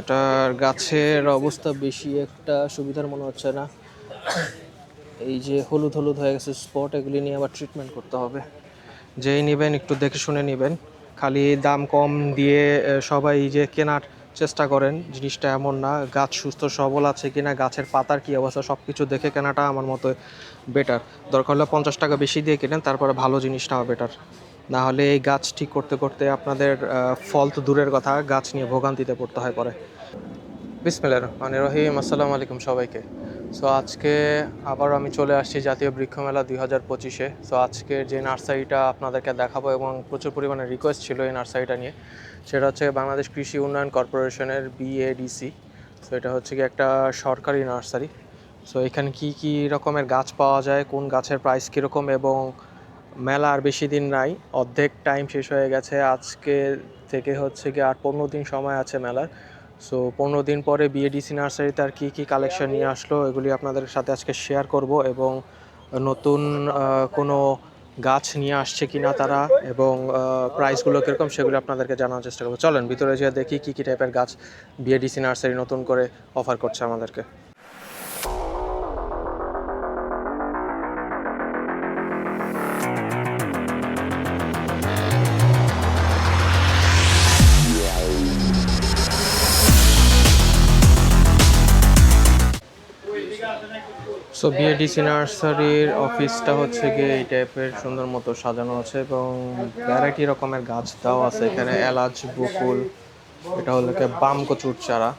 এটার গাছের অবস্থা বেশি একটা সুবিধার মনে হচ্ছে না। এই যে হলুদ হলুদ হয়ে গেছে স্পট এগুলি নিয়ে আবার ট্রিটমেন্ট করতে হবে। যেই নেবেন, একটু দেখে শুনে নেবেন। খালি দাম কম দিয়ে সবাই যে কেনার চেষ্টা করেন, জিনিসটা এমন না। গাছ সুস্থ সবল আছে কিনা, গাছের পাতার কি অবস্থা সব কিছু দেখে কেনাটা আমার মতো বেটার দরকার হলে পঞ্চাশ টাকা বেশি দিয়ে কেনেন, তারপরে ভালো জিনিসটা বেটার না হলে এই গাছ ঠিক করতে করতে আপনাদের ফল তো দূরের কথা, গাছ নিয়ে ভোগান্তিতে পড়তে হয় পরে। বিসমিল্লাহ রহমান রহিম, আসসালামু আলাইকুম সবাইকে। সো আজকে আবার আমি চলে আসছি জাতীয় বৃক্ষ মেলা দুই হাজার পঁচিশে। সো আজকের যে নার্সারিটা আপনাদেরকে দেখাবো এবং প্রচুর পরিমাণে রিকোয়েস্ট ছিল এই নার্সারিটা নিয়ে, সেটা হচ্ছে বাংলাদেশ কৃষি উন্নয়ন কর্পোরেশনের বিএডিসি সো এটা হচ্ছে কি একটা সরকারি নার্সারি। সো এখানে কি কি রকমের গাছ পাওয়া যায়, কোন গাছের প্রাইস কীরকম এবং মেলা আর বেশি দিন নাই। অর্ধেক টাইম শেষ হয়ে গেছে। আজকে থেকে হচ্ছে কি আর পনেরো দিন সময় আছে মেলার। সো পনেরো দিন পরে বিএডিসি নার্সারিতে আর কী কী কালেকশন নিয়ে আসলো এগুলি আপনাদের সাথে আজকে শেয়ার করব এবং নতুন কোনো গাছ নিয়ে আসছে কিনা তারা এবং প্রাইসগুলো কীরকম সেগুলো আপনাদেরকে জানার চেষ্টা করব। চলেন, ভিতরে যেয়ে দেখি কী কী টাইপের গাছ বিএডিসি নার্সারি নতুন করে অফার করছে আমাদেরকে। সো বিএডিসি নার্সারির অফিসটা হচ্ছে গিয়ে এই টাইপের সুন্দর মতো সাজানো আছে এবং ভ্যারাইটি রকমের গাছ দেওয়া আছে। এখানে এলাচ, বকুল, এটা হলো বাম কচুর চারা।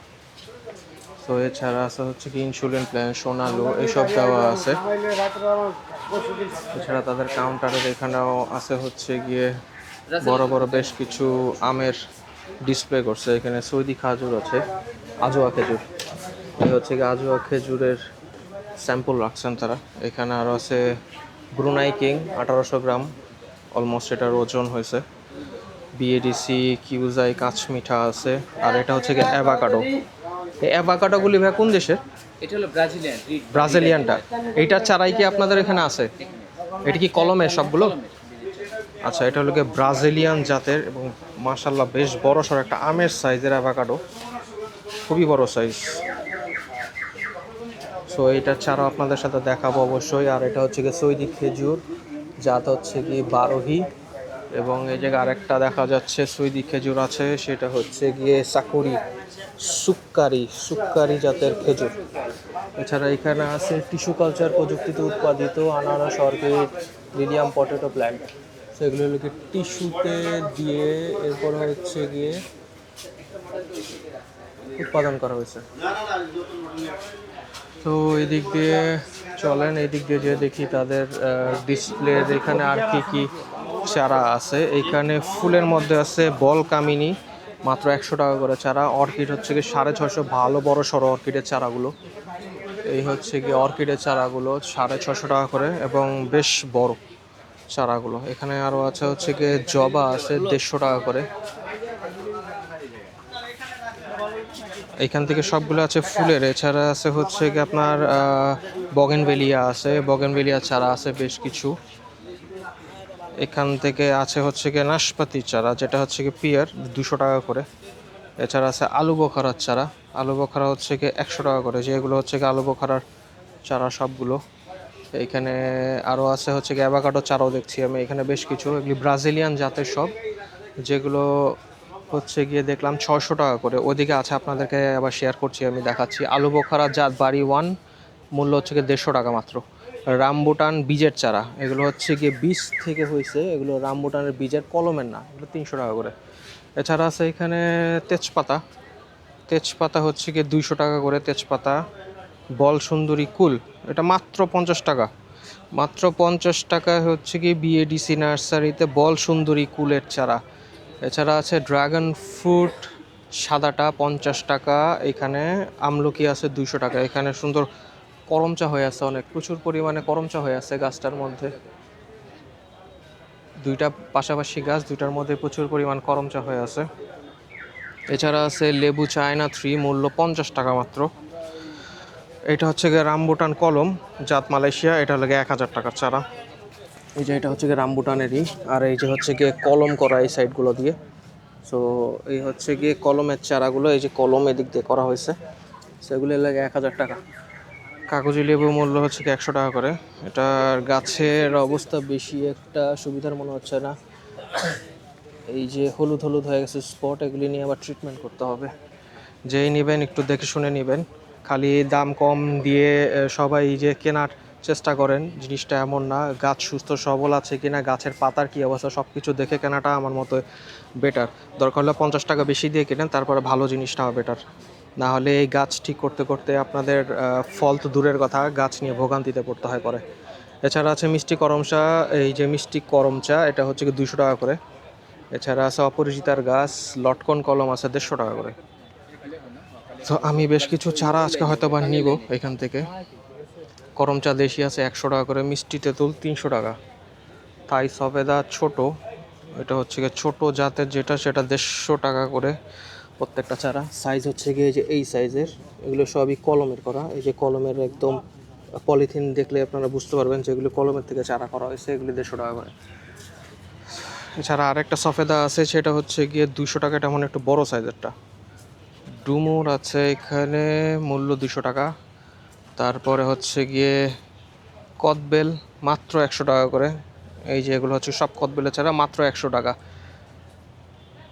তো এছাড়া আছে হচ্ছে কি ইনসুলিন প্ল্যান সোনালু এসব দেওয়া আছে। এছাড়া তাদের কাউন্টারের এখানেও আছে হচ্ছে গিয়ে বড় বড় বেশ কিছু আমের ডিসপ্লে করছে। এখানে সৌদি খাজুর আছে, আজোয়া খেজুর। এই হচ্ছে গিয়ে আজোয়া খেজুরের স্যাম্পল রাখছেন তারা। এখানে আরও আছে ব্রুনাই কিং আঠারোশো গ্রাম। অলমোস্ট এটার ওজন হয়েছে। বিএডিসি কিউজাই কাঁচ মিঠা আছে। আর এটা হচ্ছে গিয়ে অ্যাভাকাডো। এই অ্যাভাকাডোগুলি ভাই কোন দেশের? এটা হলো ব্রাজিলিয়ান ব্রাজিলিয়ানটা। এইটার চারাই কি আপনাদের এখানে আছে? এটা কি কলমের সবগুলো? আচ্ছা এটা হলো গিয়ে ব্রাজিলিয়ান জাতের এবং মাশাল্লাহ বেশ বড় সড় একটা আমের সাইজের অ্যাভাকাডো। খুবই বড় সাইজ। সো এটা ছাড়াও আপনাদের সাথে দেখাবো অবশ্যই। আর এটা হচ্ছে গিয়ে সৈদি খেজুর, জাত হচ্ছে কি বারোহি। এবং এই জায়গায় আরেকটা দেখা যাচ্ছে সৈদি খেজুর আছে, সেটা হচ্ছে গিয়ে সাকুরি, সুক্কারি সুক্কারি জাতের খেজুর। এছাড়া এখানে আছে টিস্যু কালচার প্রযুক্তিতে উৎপাদিত আনারস, অর্কিড লিলিয়াম পটেটো প্ল্যান্ট। সেগুলো টিস্যুতে দিয়ে এরপর হচ্ছে গিয়ে উৎপাদন করা হয়েছে। তো এদিক দিয়ে চলেন, এদিক দিয়ে যে দেখি তাদের ডিসপ্লে এখানে আর কি কি চারা আছে। এইখানে ফুলের মধ্যে আছে বল কামিনী, মাত্র একশো টাকা করে চারা। অর্কিড হচ্ছে কি সাড়ে ছশো ভালো বড় সড়ো অর্কিডের চারাগুলো। এই হচ্ছে কি অর্কিডের চারাগুলো, সাড়ে ছশো টাকা করে এবং বেশ বড় চারাগুলো। এখানে আরও আছে হচ্ছে কি জবা আছে দেড়শো টাকা করে। এইখান থেকে সবগুলো আছে ফুলের। এছাড়া আছে হচ্ছে কি আপনার বগেনভেলিয়া আছে। বগেনভেলিয়া চারা আছে বেশ কিছু। এখান থেকে আছে হচ্ছে কি নাশপাতি চারা, যেটা হচ্ছে কি পিয়ার, দুশো টাকা করে। এছাড়া আছে আলু বোখারার চারা। আলু বোখারা হচ্ছে কি একশো টাকা করে। যেগুলো হচ্ছে কি আলু বোখারার চারা সবগুলো। এইখানে আরও আছে হচ্ছে কি অ্যাভাকাডো চারাও দেখছি আমি। এখানে বেশ কিছু। এগুলি ব্রাজিলিয়ান জাতের সব। যেগুলো হচ্ছে গিয়ে দেখলাম ছয়শো টাকা করে। ওদিকে আছে আপনাদেরকে আবার শেয়ার করছি, আমি দেখাচ্ছি। আলু বোখারা জাত বাড়ি ওয়ান মূল্য হচ্ছে গিয়ে দেড়শো টাকা মাত্র। রামবুটান বীজের চারা, এগুলো হচ্ছে গিয়ে বীজ থেকে হয়েছে, এগুলো রামবুটানের বীজের কলমের না, এগুলো তিনশো টাকা করে। এছাড়া আছে এখানে তেজপাতা তেজপাতা হচ্ছে গিয়ে দুইশো টাকা করে তেজপাতা। বল সুন্দরী কুল, এটা মাত্র পঞ্চাশ টাকা। মাত্র পঞ্চাশ টাকা হচ্ছে কি বিএডিসি নার্সারিতে বল সুন্দরী কুলের চারা। এছাড়া আছে ড্রাগন ফ্রুট, সাদাটা পঞ্চাশ টাকা, এখানে আমলকি আছে দুইশো টাকা। এখানে সুন্দর করমচা হয়ে আছে অনেক, প্রচুর পরিমাণে করমচা হয়ে আছে গাছটার মধ্যে। দুইটা পাশাপাশি গাছ, দুইটার মধ্যে প্রচুর পরিমাণ করমচা হয়ে আছে। এছাড়া আছে লেবু চায়না থ্রি, মূল্য পঞ্চাশ টাকা মাত্র। এটা হচ্ছে গিয়ে রামবুটান কলম, জাত মালয়েশিয়া, এটা লাগে এক হাজার টাকার চারা। এই যে এটা হচ্ছে গিয়ে রামবুটানেরই, আর এই যে হচ্ছে গিয়ে কলম করা এই সাইডগুলো দিয়ে। সো এই হচ্ছে গিয়ে কলমের চারাগুলো, এই যে কলম এদিক দিয়ে করা হয়েছে। সেগুলো লাগে এক হাজার টাকা। কাগজি লেবু মূল্য হচ্ছে কি একশো টাকা করে। এটার গাছের অবস্থা বেশি একটা সুবিধার মনে হচ্ছে না। এই যে হলুদ হলুদ হয়ে গেছে স্পট, এগুলি নিয়ে আবার ট্রিটমেন্ট করতে হবে। যেই নেবেন একটু দেখে শুনে নেবেন। খালি দাম কম দিয়ে সবাই যে কেনার চেষ্টা করেন, জিনিসটা এমন না, গাছ সুস্থ, সবল আছে কি না গাছের পাতার কি অবস্থা সব কিছু দেখে কেনাটা আমার মতো বেটার দরকার হলে পঞ্চাশ টাকা বেশি দিয়ে কেনেন, তারপরে ভালো জিনিসটা বেটার না হলে এই গাছ ঠিক করতে করতে আপনাদের ফল তো দূরের কথা, গাছ নিয়ে ভোগান্তিতে পড়তে হয় পরে। এছাড়া আছে মিষ্টি করমচা এই যে মিষ্টি করমচা এটা হচ্ছে কি দুশো টাকা করে। এছাড়া আছে অপরিচিতার গাছ, লটকন কলম আছে দেড়শো টাকা করে। তো আমি বেশ কিছু চারা আজকে হয়তো বা নিব এখান থেকে। করম চা দেশি আছে, একশো টাকা করে। মিষ্টি তেঁতুল তিনশো টাকা। তাই সবেদা ছোট। এটা হচ্ছে গিয়ে ছোটো জাতের যেটা, সেটা দেড়শো টাকা করে প্রত্যেকটা চারা। সাইজ হচ্ছে গিয়ে যে এই সাইজের এগুলো সবই কলমের করা। এই যে কলমের একদম পলিথিন দেখলে আপনারা বুঝতে পারবেন যে এগুলো কলমের থেকে চারা করা হয়েছে, এগুলি দেড়শো টাকা করে। এছাড়া আরেকটা সফেদা আছে, সেটা হচ্ছে গিয়ে দুশো টাকা, এটা মানে একটু বড় সাইজেরটা ডুমুর আছে এখানে মূল্য দুশো টাকা। তারপরে হচ্ছে গিয়ে কদবেল মাত্র একশো টাকা করে। এই যে এগুলো হচ্ছে সব কদবেলের ছাড়া মাত্র একশো টাকা।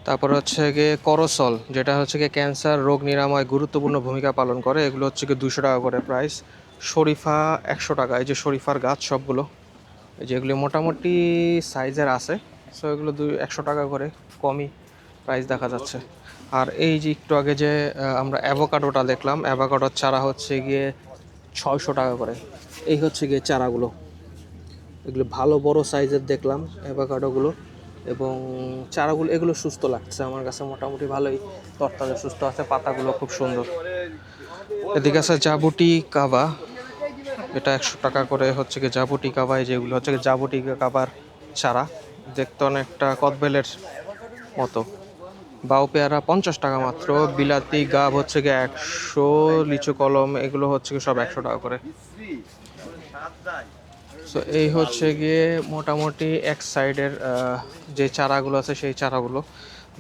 তারপরে হচ্ছে গিয়ে করসল, যেটা হচ্ছে গিয়ে ক্যান্সার রোগ নিরাময় গুরুত্বপূর্ণ ভূমিকা পালন করে। এগুলো হচ্ছে গিয়ে দুশো টাকা করে প্রাইস শরীফা একশো টাকা, এই যে শরীফার গাছ সবগুলো। এই যে এগুলি মোটামুটি সাইজের আছে। সো এগুলো দুই, একশো টাকা করে কমই প্রাইস দেখা যাচ্ছে। আর এই যে একটু আগে যে আমরা অ্যাভোকাডোটা দেখলাম অ্যাভোকাডোর চারা হচ্ছে গিয়ে ছয়শো টাকা করে। এই হচ্ছে গিয়ে চারাগুলো। এগুলো ভালো বড় সাইজের দেখলাম, অ্যাভোকাডোগুলো। এবং চারাগুলো, এগুলো সুস্থ লাগছে আমার কাছে, মোটামুটি ভালোই। তরতাজা, সুস্থ আছে, পাতাগুলো খুব সুন্দর। এদিকে আছে জাবুটি কাবা। এটা একশো টাকা করে হচ্ছে কি জাবুটি কাবা, এই যেগুলো হচ্ছে কি জাবুটি কাবার চারা। দেখতে অনেকটা কদবেলের মতো। বাউ পেয়ারা পঞ্চাশ টাকা মাত্র। বিলাতি, গাব হচ্ছে গিয়ে একশো, লিচু কলম, এগুলো হচ্ছে গিয়ে সব একশো টাকা করে। সো এই হচ্ছে গিয়ে মোটামুটি এক সাইডের যে চারাগুলো আছে সেই চারাগুলো।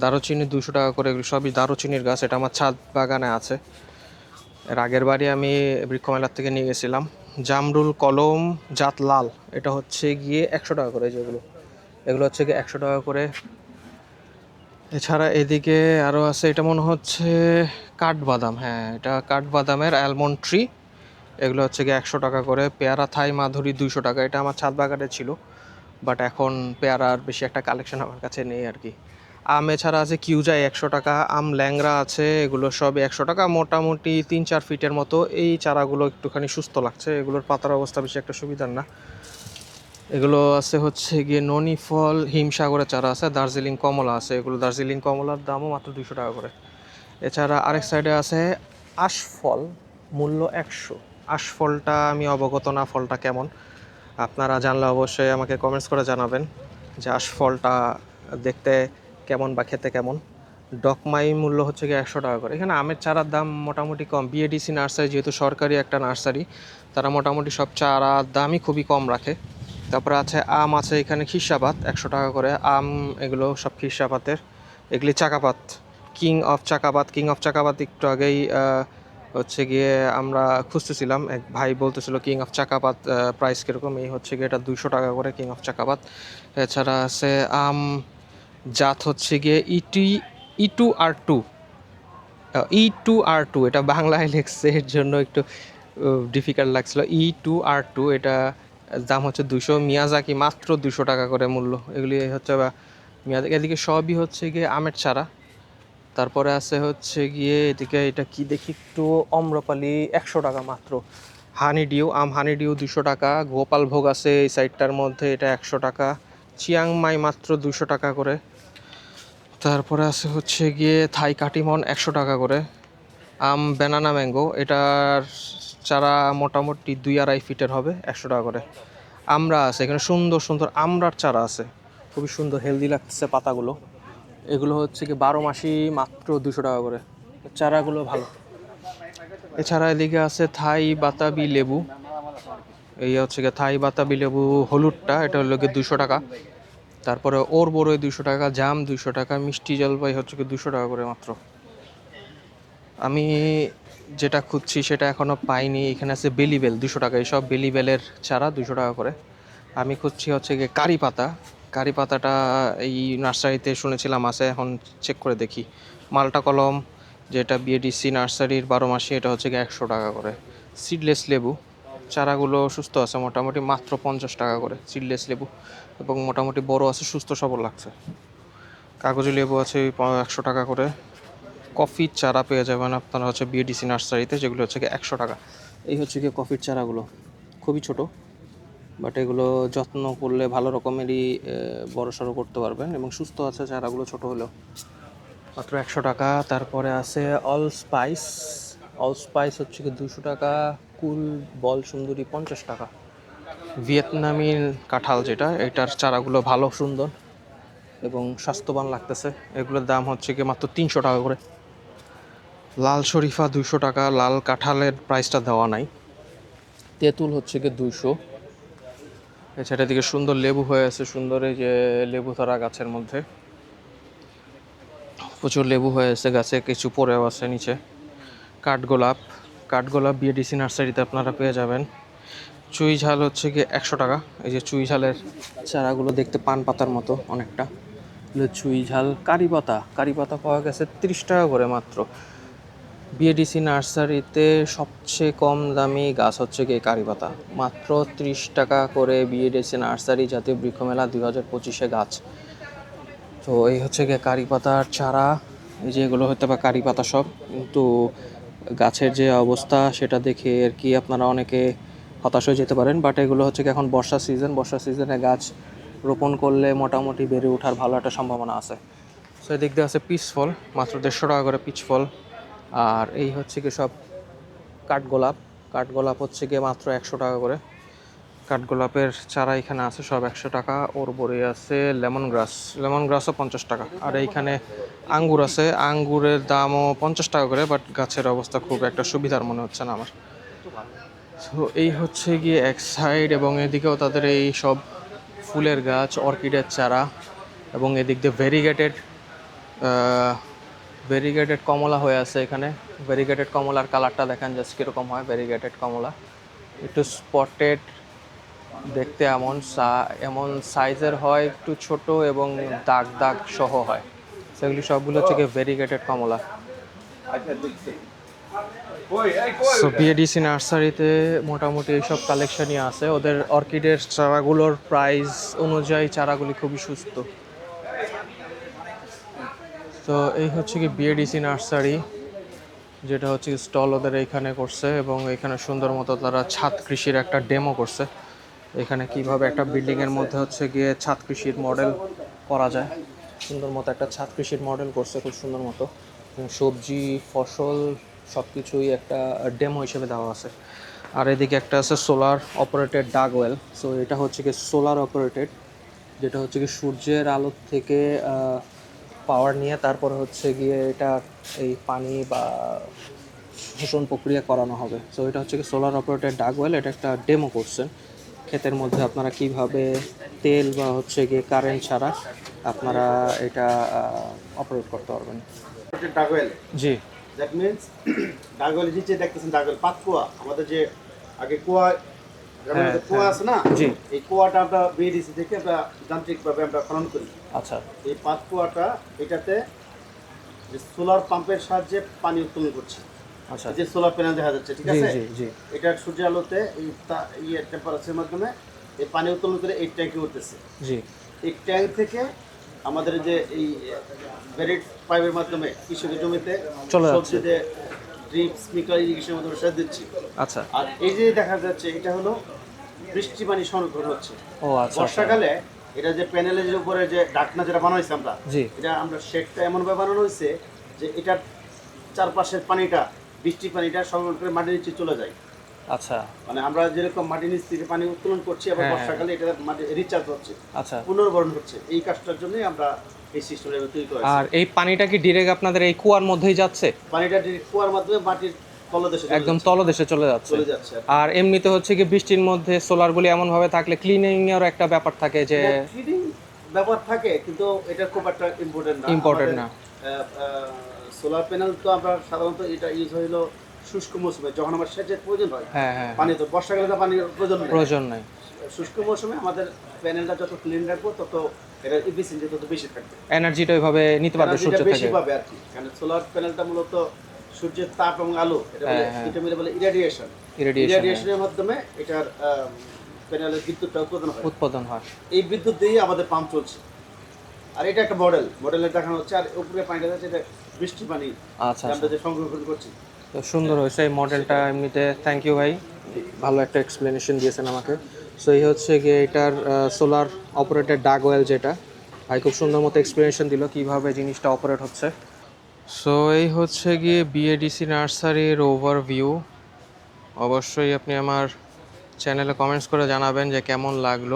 দারুচিনি দুশো টাকা করে, এগুলো সবই দারুচিনির গাছ, এটা আমার ছাদ বাগানে আছে। এর আগের বাড়ি আমি বৃক্ষমেলার থেকে নিয়ে গেছিলাম। জামরুল কলম জাত লাল, এটা হচ্ছে গিয়ে একশো টাকা করে, যেগুলো। এগুলো হচ্ছে গিয়ে একশো টাকা করে। এছাড়া এদিকে আরও আছে, এটা মনে হচ্ছে কাঠবাদাম হ্যাঁ এটা কাঠবাদামের অ্যালমন্ড ট্রি এগুলো হচ্ছে গিয়ে একশো টাকা করে, পেয়ারা থাই মাধুরী দুইশো টাকা, এটা আমার ছাদ বাগানে ছিল বাট এখন পেয়ারার বেশি একটা কালেকশন আমার কাছে নেই আর কি। আম এছাড়া আছে কিউজাই একশো টাকা, আম ল্যাংরা আছে, এগুলো সব একশো টাকা, মোটামুটি তিন চার ফিটের মতো, এই চারাগুলো একটুখানি সুস্থ লাগছে, এগুলোর পাতার অবস্থা বেশি একটা সুবিধার না। এগুলো আছে হচ্ছে গিয়ে ননি ফল হিমসাগরের চারা আছে, দার্জিলিং কমলা আছে। এগুলো দার্জিলিং কমলার দামও মাত্র দুশো টাকা করে। এছাড়া আরেক সাইডে আছে আশফল, মূল্য একশো। আশফলটা আমি অবগত না, ফলটা কেমন? আপনারা জানলে অবশ্যই আমাকে কমেন্টস করে জানাবেন যে আশফলটা দেখতে কেমন বা খেতে কেমন। ডকমাই মূল্য হচ্ছে গিয়ে একশো টাকা করে। এখানে আমের চারার দাম মোটামুটি কম। বিএডিসি নার্সারি, যেহেতু সরকারি একটা নার্সারি, তারা মোটামুটি সব চারার দামই খুবই কম রাখে। তারপরে আছে আম আছে এখানে খিরসাপাত একশো টাকা করে। আম এগুলো সব খিরসাপাতের এগুলি চাকাপাত। কিং অফ চাকাপাত। কিং অফ চাকাপাত একটু আগেই হচ্ছে গিয়ে আমরা খুঁজতেছিলাম। এক ভাই বলতেছিল কিং অফ চাকাপাত প্রাইস কীরকম? এই হচ্ছে গিয়ে এটা দুশো টাকা করে কিং অফ চাকাপাত। এছাড়া আছে আম, জাত হচ্ছে গিয়ে E T E two R two E two R two এটা বাংলায় লেখছে, এর জন্য একটু ডিফিকাল্ট লাগছিল। ই টু আর টু এটা দাম হচ্ছে দুশো মিয়াজাকি মাত্র দুশো টাকা করে মূল্য। এগুলি হচ্ছে মিয়াজাকি, এদিকে সবই হচ্ছে গিয়ে আমের চারা। তারপরে আছে হচ্ছে গিয়ে এদিকে এটা কি দেখি একটু, অম্রপালি একশো টাকা মাত্র। হানি ডিউ, আম হানি ডিউ দুশো টাকা, গোপাল ভোগ আছে এই সাইডটার মধ্যে, এটা একশো টাকা। চিয়াংমাই মাত্র দুশো টাকা করে। তারপরে আছে হচ্ছে গিয়ে থাই কাটিমন একশো টাকা করে। আম, ব্যানানা ম্যাঙ্গো, এটার চারা মোটামুটি দুই আড়াই ফিটের হবে, একশো টাকা করে। আমরা আছে, এখানে সুন্দর সুন্দর আমরার চারা আছে। খুবই সুন্দর হেলদি লাগতেছে পাতাগুলো। এগুলো হচ্ছে কি বারো মাসি মাত্র দুশো টাকা করে। চারাগুলো ভালো। এছাড়া এদিকে আছে থাই বাতাবি লেবু। এই হচ্ছে গিয়ে থাই বাতাবি লেবু হলুদটা, এটা হলো গিয়ে দুশো টাকা। তারপরে ওর বড়ই দুশো টাকা, জাম দুশো টাকা, মিষ্টি জলপাই হচ্ছে কি দুশো টাকা করে মাত্র। আমি যেটা খুঁজছি সেটা এখনও পাইনি। এখানে আছে বেলিবেল দুশো টাকা। এইসব বেলিবেলের চারা দুশো টাকা করে। আমি খুঁজছি হচ্ছে গিয়ে কারি পাতা। কারি পাতাটা এই নার্সারিতে শুনেছিলাম, আছে, এখন চেক করে দেখি। মালটা কলম, যেটা বিএডিসি নার্সারির বারো মাসে, এটা হচ্ছে গিয়ে একশো টাকা করে। সিডলেস লেবু। চারাগুলো সুস্থ আছে, মোটামুটি মাত্র পঞ্চাশ টাকা করে সিডলেস লেবু। এবং মোটামুটি বড় আছে, সুস্থ সবল লাগছে। কাগজি লেবু আছে একশো টাকা করে। কফির চারা পেয়ে যাবেন আপনারা হচ্ছে বিএডিসি নার্সারিতে, যেগুলো হচ্ছে গিয়ে একশো টাকা। এই হচ্ছে গিয়ে কফির চারাগুলো। খুবই ছোট বাট এগুলো যত্ন করলে ভালো রকমেরই বড় সড়ো করতে পারবেন এবং সুস্থ আছে চারাগুলো ছোট হলেও। মাত্র একশো টাকা, তারপরে আছে অল স্পাইস অল স্পাইস হচ্ছে কি দুশো টাকা, কুল, বল সুন্দরী পঞ্চাশ টাকা। ভিয়েতনামি কাঁঠাল যেটা, এটার চারাগুলো ভালো সুন্দর এবং স্বাস্থ্যবান লাগতেছে। এগুলোর দাম হচ্ছে কি মাত্র তিনশো টাকা করে। লাল শরীফা দুশো টাকা, লাল কাঁঠালের প্রাইসটা দেওয়া নাই। তেঁতুল হচ্ছে গিয়ে দুইশো। এছাড়া এদিকে সুন্দর লেবু হয়ে আছে, সুন্দর এই যে লেবু ধরা গাছের মধ্যে। প্রচুর লেবু হয়ে আছে গাছে, কিছু পড়েও আছে নিচে। কাঠগোলাপ কাঠগোলাপ বিএডিসি নার্সারিতে আপনারা পেয়ে যাবেন। চুই ঝাল হচ্ছে গিয়ে একশো টাকা। এই যে চুই ঝালের চারাগুলো দেখতে পান পাতার মতো অনেকটা। চুই ঝাল, কারি পাতা। কারি পাতা পাওয়া গেছে তিরিশ টাকা করে মাত্র। বিএডিসি নার্সারিতে সবচেয়ে কম দামি গাছ হচ্ছে গিয়ে কারি পাতা। মাত্র ত্রিশ টাকা করে বিএডিসি নার্সারি জাতীয় বৃক্ষমেলা দুই হাজার পঁচিশে গাছ। তো এই হচ্ছে গিয়ে কারি পাতার চারা। এই যে এগুলো হয়তো বা কারি পাতা সব, কিন্তু গাছের যে অবস্থা সেটা দেখে আর কি আপনারা অনেকে হতাশ হয়ে যেতে পারেন। বাট এগুলো হচ্ছে কি এখন বর্ষা সিজন, বর্ষা সিজনে গাছ রোপণ করলে মোটামুটি বেড়ে ওঠার ভালো একটা সম্ভাবনা আছে। সো এদিক দিয়ে আছে পিচ ফল মাত্র দেড়শো টাকা করে পিচ ফল আর এই হচ্ছে কি সব কাঠগোলাপ। কাঠগোলাপ হচ্ছে গিয়ে মাত্র একশো টাকা করে। কাঠগোলাপের চারা এখানে আছে, সব একশো টাকা। ওর বড়ি আছে লেমন গ্রাস লেমন গ্রাসও পঞ্চাশ টাকা। আর এইখানে আঙ্গুর আছে। আঙ্গুরের দামও পঞ্চাশ টাকা করে বাট গাছের অবস্থা খুব একটা সুবিধার মনে হচ্ছে না আমার। তো এই হচ্ছে গিয়ে এক সাইড এবং এদিকেও তাদের এই সব ফুলের গাছ, অর্কিডের চারা এবং এদিক দিয়ে ভেরিগেটেড ভেরিগেটেড কমলা হয়ে আছে এখানে। ভেরিগেটেড কমলার কালারটা দেখেন জাস্ট কীরকম হয় ভেরিগেটেড কমলা। একটু স্পটেড দেখতে এমন এমন সাইজের হয়, একটু ছোট এবং দাগ দাগ সহ হয়। সেগুলি সবগুলো হচ্ছে ভেরিগেটেড কমলা। সো বিএডিসি নার্সারিতে মোটামুটি এইসব কালেকশনই আছে। ওদের অর্কিডের চারাগুলোর প্রাইস অনুযায়ী চারাগুলি খুবই সুস্থ। তো এই হচ্ছে কি বিএডিসি নার্সারি, যেটা হচ্ছে স্টল ওদের এইখানে করছে এবং এখানে সুন্দর মতো তারা ছাদ কৃষির একটা ডেমো করছে। এখানে কীভাবে একটা বিল্ডিংয়ের মধ্যে হচ্ছে গিয়ে ছাদ কৃষির মডেল করা যায়। সুন্দর মতো একটা ছাদ কৃষির মডেল করছে খুব সুন্দর মতো। সবজি, ফসল সব কিছুই একটা ডেমো হিসেবে দেওয়া আছে। আর এদিকে একটা আছে solar operated dug well so এটা হচ্ছে কি সোলার অপারেটেড যেটা হচ্ছে কি সূর্যের আলো থেকে পাওয়ার নিয়ে তারপরে হচ্ছে গিয়ে এটা এই পানি বা শোষণ প্রক্রিয়া করানো হবে। সো এটা হচ্ছে কি সোলার অপারেটেড ডাগ ওয়েল এটা একটা ডেমো করছেন। ক্ষেতের মধ্যে আপনারা কীভাবে তেল বা হচ্ছে গিয়ে কারেন্ট ছাড়া আপনারা এটা অপারেট করতে পারবেন। ডাগওয়েল জি। দ্যাট মিনস ডাগওয়েল যে দেখতেছেন ডাগওয়েল পাত কুয়া আমাদের যে আগে কুয়া কুয়া আছে না জি। এই কুয়াটা আমরা বিএডিসি থেকে আমরা যান্ত্রিকভাবে আমরা খনন করি। আচ্ছা। এই পাত কুয়াটা এটাতে যে সোলার পাম্পের সাহায্যে পানি উত্তোলন করছে। আচ্ছা। যে সোলার প্যানেল দেখা যাচ্ছে ঠিক আছে? জি জি এটা সূর্যের আলোতে এই ইয়ে টেম্পারেচারের মাধ্যমে এই পানি উত্তোলন করে এই ট্যাঙ্কে উঠতেছে। জি। এই ট্যাঙ্ক থেকে আমাদের যে এই ব্যারেট পাইপের মাধ্যমে কৃষকের জমিতে চলে সবজিতে ড্রিপ স্প্রিংকলার ইরিগেশনের মাধ্যমে সেচ দিচ্ছি। আচ্ছা। আর এই যে দেখা যাচ্ছে এটা হলো বৃষ্টি পানি সংরক্ষণ হচ্ছে। ও আচ্ছা আচ্ছা। বর্ষাকালে এটা যে প্যানেলের উপরে যে ডাকনা যেটা বানানো হয়েছে আমরা জি। এটা আমরা শেডটা এমনভাবে বানানো হয়েছে যে এটার চারপাশের পানিটা বৃষ্টির পানিটা সংরক্ষণ করে মাটির নিচে চলে যায়। আচ্ছা। মানে আমরা যেরকম মাটির নিচ থেকে পানি উত্তোলন করছি আবার হ্যাঁ, বর্ষাকালে এটা মাটি রিচার্জ হচ্ছে আচ্ছা। পুনর্বরণ হচ্ছে। এই কাজটার জন্যই আমরা এই সিস্টেমটা তৈরি করেছি আর এই পানিটা কি ডিরেক্ট আপনাদের এই কুয়ার মধ্যেই যাচ্ছে? পানিটা ডিরেক্ট কুয়ার মাধ্যমে মাটির তলদেশে একদম তলদেশে চলে যাচ্ছে। আর এমনিতে হচ্ছে কি বৃষ্টির মধ্যে সোলারগুলি এমন ভাবে থাকলে ক্লিনিং এর একটা ব্যাপার থাকে যে ফিডিং ব্যবহার থাকে কিন্তু এটা খুব একটা ইম্পর্টেন্ট না। Important না। সোলার প্যানেল তো আমরা সাধারণত এটা ইউজ হইল শুষ্ক মৌসুমে যখন আমার সেচের প্রয়োজন হয়। হ্যাঁ হ্যাঁ। পানি তো বর্ষাকালে তো পানির প্রয়োজন নেই প্রয়োজন নাই। শুষ্ক মৌসুমে আমাদের প্যানেলটা যত ক্লিন রাখব তত এটা ইফিসিয়েন্সি তত বেশি থাকবে। এনার্জিটা ওইভাবে নিতে পারবে সূর্য এনার্জিটা বেশি পাবে আর কি। কারণ সোলার প্যানেলটা মূলত সূর্যের তাপ এবং আলো এটা বলে হ্যাঁ, হ্যাঁ। এটা মিলে বলে ইরাডিয়েশন ইরাডিয়েশনের মাধ্যমে এটার প্যানেলের বিদ্যুৎটা উৎপাদন হয়। উৎপাদন হয়। এই বিদ্যুৎ দিয়েই আমাদের পাম্প চলছে। আর এটা একটা মডেল মডেলের দেখানো হচ্ছে। আর উপরে পানিটা যাচ্ছে এটা বৃষ্টি পানি আচ্ছা আমরা যে সংরক্ষণ করছি। তো সুন্দর হয়েছে এই মডেলটা এমনিতে থ্যাংক ইউ ভাই। ভালো একটা এক্সপ্লেনেশন দিয়েছেন আমাকে। সো এই হচ্ছে গিয়ে এটার সোলার অপারেটেড ডাগ ওয়েল যেটা। ভাই, খুব সুন্দর মতো এক্সপ্লেনেশন দিল কীভাবে জিনিসটা অপারেট হচ্ছে। সো এই হচ্ছে গিয়ে বিএডিসি নার্সারির ওভারভিউ অবশ্যই আপনি আমার চ্যানেলে কমেন্টস করে জানাবেন যে কেমন লাগল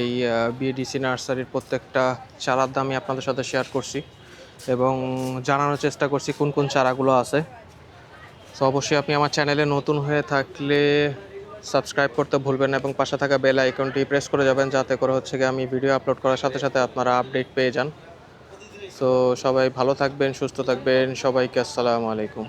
এই বিএডিসি নার্সারির প্রত্যেকটা চারার দামই আপনাদের সাথে শেয়ার করছি এবং জানানোর চেষ্টা করছি কোন কোন চারাগুলো আছে। সো অবশ্যই আপনি আমার চ্যানেলে নতুন হয়ে থাকলে সাবস্ক্রাইব করতে ভুলবেন না এবং পাশে থাকা বেল আইকনটি প্রেস করে যাবেন যাতে করে হচ্ছে গিয়ে আমি ভিডিও আপলোড করার সাথে সাথে আপনারা আপডেট পেয়ে যান। তো সবাই ভালো থাকবেন, সুস্থ থাকবেন। সবাইকে আসসালামু আলাইকুম।